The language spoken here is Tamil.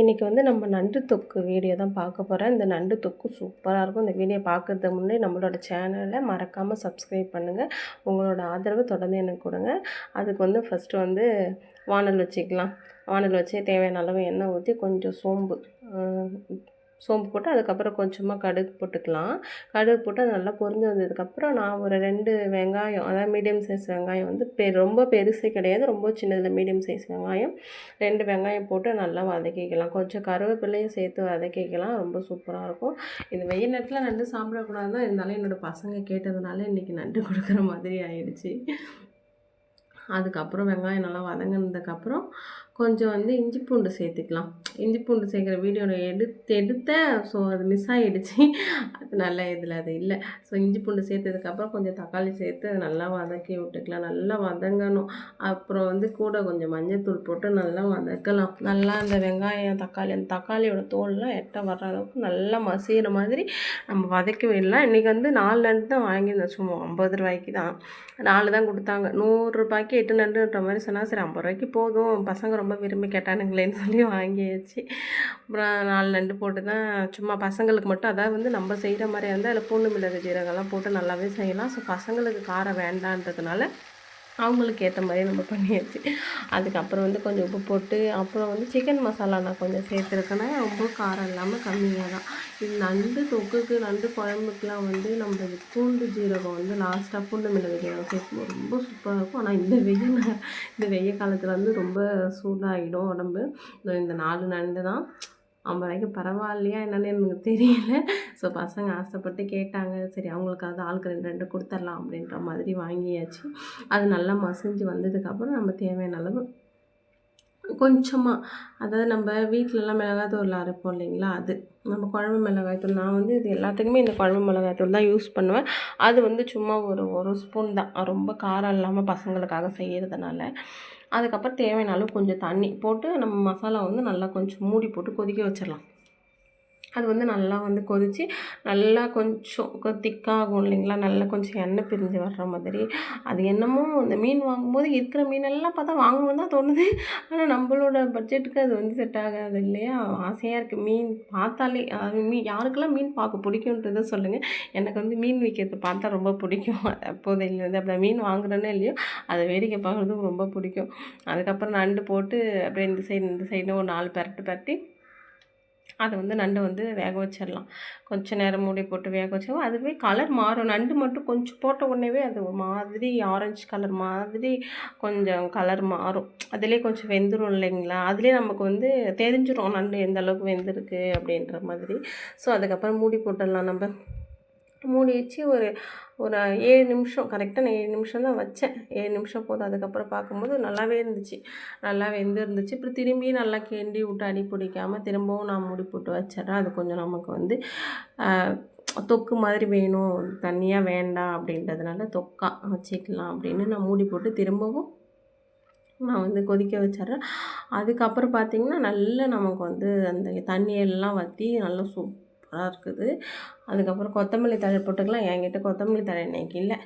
இன்றைக்கி வந்து நம்ம நண்டு தொக்கு வீடியோ தான் பார்க்க போகிறேன் இந்த நண்டு தொக்கு சூப்பராக இருக்கும். இந்த வீடியோ பார்க்குறதுக்கு முன்னே நம்மளோட சேனலை மறக்காமல் சப்ஸ்கிரைப் பண்ணுங்கள் உங்களோட ஆதரவு தொடர்ந்து எனக்கு கொடுங்க. அதுக்கு வந்து ஃபஸ்ட்டு வந்து வானல் வச்சுக்கலாம். வானல் வச்சு தேவையான அளவு எண்ணெய் ஊற்றி கொஞ்சம் சோம்பு சோம்பு போட்டு அதுக்கப்புறம் கொஞ்சமாக கடுகு போட்டுக்கலாம். கடுகு போட்டு அது நல்லா பொரிஞ்சு வந்ததுக்கப்புறம் நான் ஒரு ரெண்டு வெங்காயம் அதாவது மீடியம் சைஸ் வெங்காயம் வந்து பெ ரொம்ப பெருசு கிடையாது. ரொம்ப சின்னதில் மீடியம் சைஸ் வெங்காயம் ரெண்டு வெங்காயம் போட்டு நல்லா வதக்கிக்கலாம். கொஞ்சம் கருவேப்பிலையும் சேர்த்து வதக்கிக்கலாம். ரொம்ப சூப்பராக இருக்கும். இது வெயில் நேரத்தில் நண்டு சாப்பிடக்கூடாது தான் இருந்தாலும் என்னோடய பசங்க கேட்டதுனால இன்றைக்கி நண்டு கொடுக்குற மாதிரி ஆயிடுச்சு. அதுக்கப்புறம் வெங்காயம் நல்லா வதங்கினதுக்கப்புறம் கொஞ்சம் வந்து இஞ்சி பூண்டு சேர்த்துக்கலாம். இஞ்சி பூண்டு சேர்க்குற வீடியோ எடுத்து எடுத்தேன் ஸோ அது மிஸ் ஆகிடுச்சு அது நல்ல இதில் அது இல்லை. ஸோ இஞ்சி பூண்டு சேர்த்ததுக்கப்புறம் கொஞ்சம் தக்காளி சேர்த்து நல்லா வதக்கி விட்டுக்கலாம். நல்லா வதங்கணும். அப்புறம் வந்து கூட கொஞ்சம் மஞ்சள் போட்டு நல்லா வதக்கலாம். நல்லா அந்த வெங்காயம் தக்காளி அந்த தக்காளியோட தோல்லாம் எட்ட வர்ற அளவுக்கு நல்லா மசிகிற மாதிரி நம்ம வதக்கி விடலாம். இன்றைக்கி வந்து நாலு நண்டு தான் வாங்கியிருந்தேன். சும்மா ஐம்பது ரூபாய்க்கு தான். நாலு தான் கொடுத்தாங்க. நூறுரூபாய்க்கு எட்டு நண்டுன்ற மாதிரி சொன்னால் சரி ஐம்பது ரூபாய்க்கு போதும். பசங்க ரொம்ப விரும்பி கேட்டானுங்களேன்னு சொல்லி வாங்கியாச்சு. அப்புறம் நாலு நண்டு போட்டு தான் சும்மா பசங்களுக்கு மட்டும் அதாவது வந்து நம்ம செய்கிற மாதிரியா இருந்தால் அதில் பூண்டு மிளகு ஜீரகம்லாம் போட்டு நல்லாவே செய்யலாம். ஸோ பசங்களுக்கு காரம் வேண்டான்றதுனால அவங்களுக்கு ஏற்ற மாதிரி நம்ம பண்ணியாச்சு. அதுக்கப்புறம் வந்து கொஞ்சம் உப்பு போட்டு அப்புறம் வந்து சிக்கன் மசாலா நான் கொஞ்சம் சேர்த்துருக்கேன்னா ரொம்ப காரம் இல்லாமல் கம்மியாக தான் இது நண்டு தொக்குக்கு நண்டு குழம்புக்குலாம் வந்து நம்ம பூண்டு ஜீரகம் வந்து லாஸ்ட்டாக பூண்டு மிளகு ஜீரகம் சேர்க்கும் ரொம்ப சூப்பராக இருக்கும். ஆனால் இந்த வெயில் இந்த வெயில் காலத்தில் வந்து ரொம்ப சூடாகிடும் உடம்பு. இந்த நாலு நண்டு தான் ஐம்பது ரூபாய்க்கு பரவாயில்லையா என்னென்னு எனக்கு தெரியல. ஸோ பசங்க ஆசைப்பட்டு கேட்டாங்க. சரி அவங்களுக்காவது ஆளுக்கு ரெண்டு ரெண்டு கொடுத்துர்லாம் அப்படின்ற மாதிரி வாங்கியாச்சு. அது நல்லா மசிஞ்சு வந்ததுக்கப்புறம் நம்ம தேவையான அளவு கொஞ்சமாக அதாவது நம்ம வீட்டிலலாம் மிளகாத்தூள் அரைப்போம் இல்லைங்களா? அது நம்ம குழம்பு மிளகாய்த்தூள். நான் வந்து இது எல்லாத்துக்குமே இந்த குழம்பு மிளகாய்த்தூள் தான் யூஸ் பண்ணுவேன். அது வந்து சும்மா ஒரு ஒரு ஸ்பூன் தான். ரொம்ப காரம் இல்லாமல் பசங்களுக்காக செய்கிறதுனால அதுக்கப்புறம் தேவையான அளவு கொஞ்சம் தண்ணி போட்டு நம்ம மசாலா வந்து நல்லா கொஞ்சம் மூடி போட்டு கொதிக்க வச்சிடலாம். அது வந்து நல்லா வந்து கொதித்து நல்லா கொஞ்சம் திக்காகும் இல்லைங்களா? நல்லா கொஞ்சம் எண்ணெய் பிரிஞ்சு வர்ற மாதிரி. அது என்னமோ அந்த மீன் வாங்கும்போது இருக்கிற மீனெல்லாம் பார்த்தா வாங்கணும் தான் தோணுது. ஆனால் நம்மளோட பட்ஜெட்டுக்கு அது வந்து செட் ஆகாது இல்லையா? ஆசையாக இருக்குது மீன் பார்த்தாலே அது மீன் யாருக்கெல்லாம் மீன் பார்க்க பிடிக்குன்றதை சொல்லுங்கள் எனக்கு வந்து மீன் விற்கிறது பார்த்தா ரொம்ப பிடிக்கும். அப்போதையிலேருந்து அப்படி மீன் வாங்குறேன்னே இல்லையோ அதை வேடிக்கை பார்க்குறதுக்கு ரொம்ப பிடிக்கும். அதுக்கப்புறம் நண்டு போட்டு அப்படியே இந்த சைடு இந்த சைடு ஒரு நாலு பெரட்டு பரட்டி அதை வந்து நண்டு வந்து வேக வச்சிடலாம். கொஞ்சம் நேரம் மூடி போட்டு வேக வச்சோம் அதுவே கலர் மாறும். நண்டு மட்டும் கொஞ்சம் போட்ட உடனேவே அது ஒரு மாதிரி ஆரஞ்சு கலர் மாதிரி கொஞ்சம் கலர் மாறும். அதிலே கொஞ்சம் வெந்துடும் இல்லைங்களா? அதிலே நமக்கு வந்து தெரிஞ்சிடும் நண்டு எந்த அளவுக்கு வெந்திருக்கு அப்படின்ற மாதிரி. ஸோ அதுக்கப்புறம் மூடி போட்டுடலாம் நம்ம. மூடி வச்சு ஒரு ஒரு ஏழு நிமிஷம் கரெக்டாக நான் ஏழு நிமிஷம் தான் வச்சேன். ஏழு நிமிஷம் போதும். அதுக்கப்புறம் பார்க்கும்போது நல்லாவே இருந்துச்சு. நல்லா வெந்து இருந்துச்சு அப்புறம் திரும்பி நல்லா கிண்டி விட்டு அடி பிடிக்காமல் திரும்பவும் நான் மூடி போட்டு வச்சிட்றேன். அது கொஞ்சம் நமக்கு வந்து தொக்கு மாதிரி வேணும். தண்ணியாக வேண்டாம் அப்படின்றதுனால தொக்கா வச்சுக்கலாம் அப்படின்னு நான் மூடி போட்டு திரும்பவும் நான் வந்து கொதிக்க வச்சிட்றேன். அதுக்கப்புறம் பார்த்திங்கன்னா நல்லா நமக்கு வந்து அந்த தண்ணியெல்லாம் வற்றி நல்லா சூப் சூப்பராக இருக்குது. அதுக்கப்புறம் கொத்தமல்லி தழை போட்டுக்கலாம். என்கிட்ட கொத்தமல்லி தழை இன்றைக்கி இல்லை.